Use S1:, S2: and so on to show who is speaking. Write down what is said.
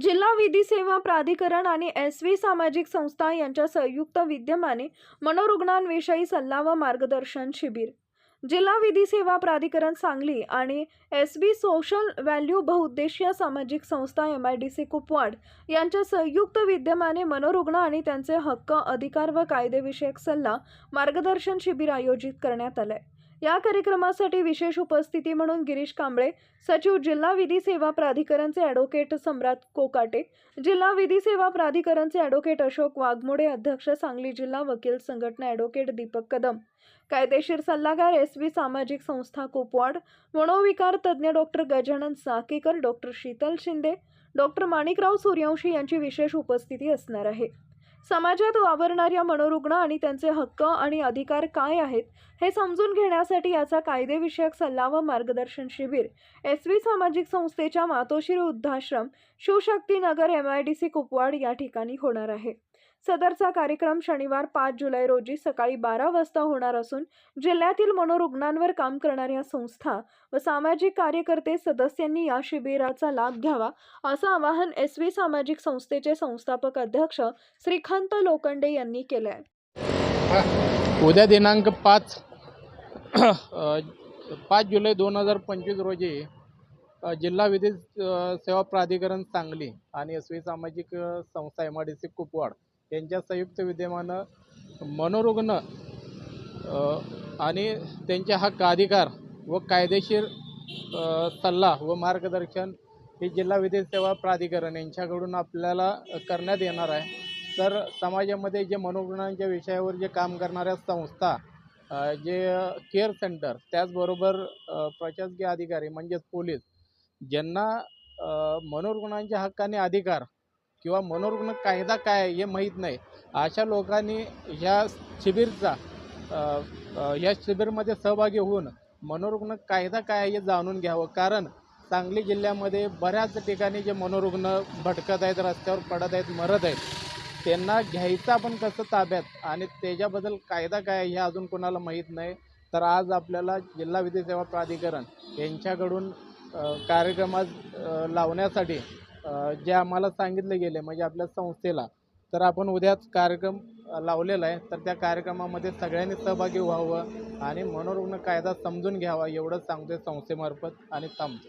S1: जिल्हा विधी सेवा प्राधिकरण आणि एस व्ही सामाजिक संस्था यांच्या संयुक्त विद्यमाने मनोरुग्णांविषयी सल्ला व मार्गदर्शन शिबिर. जिल्हा विधी सेवा प्राधिकरण सांगली आणि एस बी सोशल व्हॅल्यू बहुउद्देशीय सामाजिक संस्था M I D C Kupwad यांच्या संयुक्त विद्यमाने मनोरुग्ण आणि त्यांचे हक्क अधिकार व कायदेविषयक सल्ला मार्गदर्शन शिबिर आयोजित करण्यात आलंय. या कार्यक्रमासाठी विशेष उपस्थिती म्हणून गिरीश कांबळे सचिव जिल्हा विधी सेवा प्राधिकरणचे ॲडव्होकेट सम्राट कोकाटे जिल्हा विधी सेवा प्राधिकरणचे ॲडव्होकेट अशोक वाघमोडे अध्यक्ष सांगली जिल्हा वकील संघटना ॲडव्होकेट दीपक कदम कायदेशीर सल्लागार एस व्ही सामाजिक संस्था कुपवाड मनोविकार तज्ज्ञ doctor Gajanan Sakekar doctor Sheetal Shinde doctor Manikrao Suryavanshi यांची विशेष उपस्थिती असणार आहे. समाजात वावरणाऱ्या मनोरुग्ण आणि त्यांचे हक्क आणि अधिकार काय आहेत हे समजून घेण्यासाठी याचा कायदेविषयक सल्ला व मार्गदर्शन शिबिर एस व्ही सामाजिक संस्थेच्या Matoshri Vriddhashram Shivshaktinagar M I D C Kupwad या ठिकाणी होणार आहे. सदरचा कार्यक्रम शनिवार पाच जुलै रोजी सकाळी बारा वाजता होणार असून जिल्ह्यातील मनोरुग्णांवर काम करणाऱ्या संस्था व सामाजिक कार्यकर्ते सदस्यांनी या शिबिराचा लाभ घ्यावा असं आवाहन एस व्ही सामाजिक संस्थेचे संस्थापक अध्यक्ष श्रीकांत लोखंडे यांनी केलं आहे
S2: उद्या दिनांक पाच पाच जुलै दोन हजार पंचवीस रोजी जिल्हा विधी सेवा प्राधिकरण सांगली आणि एस व्ही सामाजिक संस्था M I D C Kupwad यांच्या संयुक्त विद्यमानं मनोरुग्ण आणि त्यांचे हक्क अधिकार व कायदेशीर सल्ला व मार्गदर्शन हे जिल्हा विधी सेवा प्राधिकरण यांच्याकडून आपल्याला करण्यात येणार आहे. तर समाजामध्ये जे मनोरुग्णांच्या विषयावर जे काम करणाऱ्या संस्था जे केअर सेंटर त्याचबरोबर प्रशासकीय अधिकारी म्हणजेच पोलीस ज्यांना मनोरुग्णांच्या हक्काने अधिकार किंवा मनोरुग्ण कायदा काय हे माहीत नाही. अशा लोकांनी ह्या शिबिरचा या शिबिरमध्ये सहभागी होऊन मनोरुग्ण कायदा काय आहे हे जाणून घ्यावं. कारण सांगली जिल्ह्यामध्ये बऱ्याच ठिकाणी जे मनोरुग्ण भटकत आहेत रस्त्यावर पडत आहेत मरत आहेत त्यांना घ्यायचं आपण कसं ताब्यात? आणि त्याच्याबद्दल कायदा काय आहे हे अजून कोणाला माहीत नाही. तर आज आपल्याला जिल्हा विधी सेवा प्राधिकरण यांच्याकडून कार्यक्रमात लावण्यासाठी जे आम्हाला सांगितले गेले म्हणजे आपल्या संस्थेला तर आपण उद्याच कार्यक्रम लावलेला आहे. तर त्या कार्यक्रमामध्ये सगळ्यांनी सहभागी व्हावं आणि मनोरुग्ण कायदा समजून घ्यावा एवढंच सांगतोय संस्थेमार्फत आणि थांबतो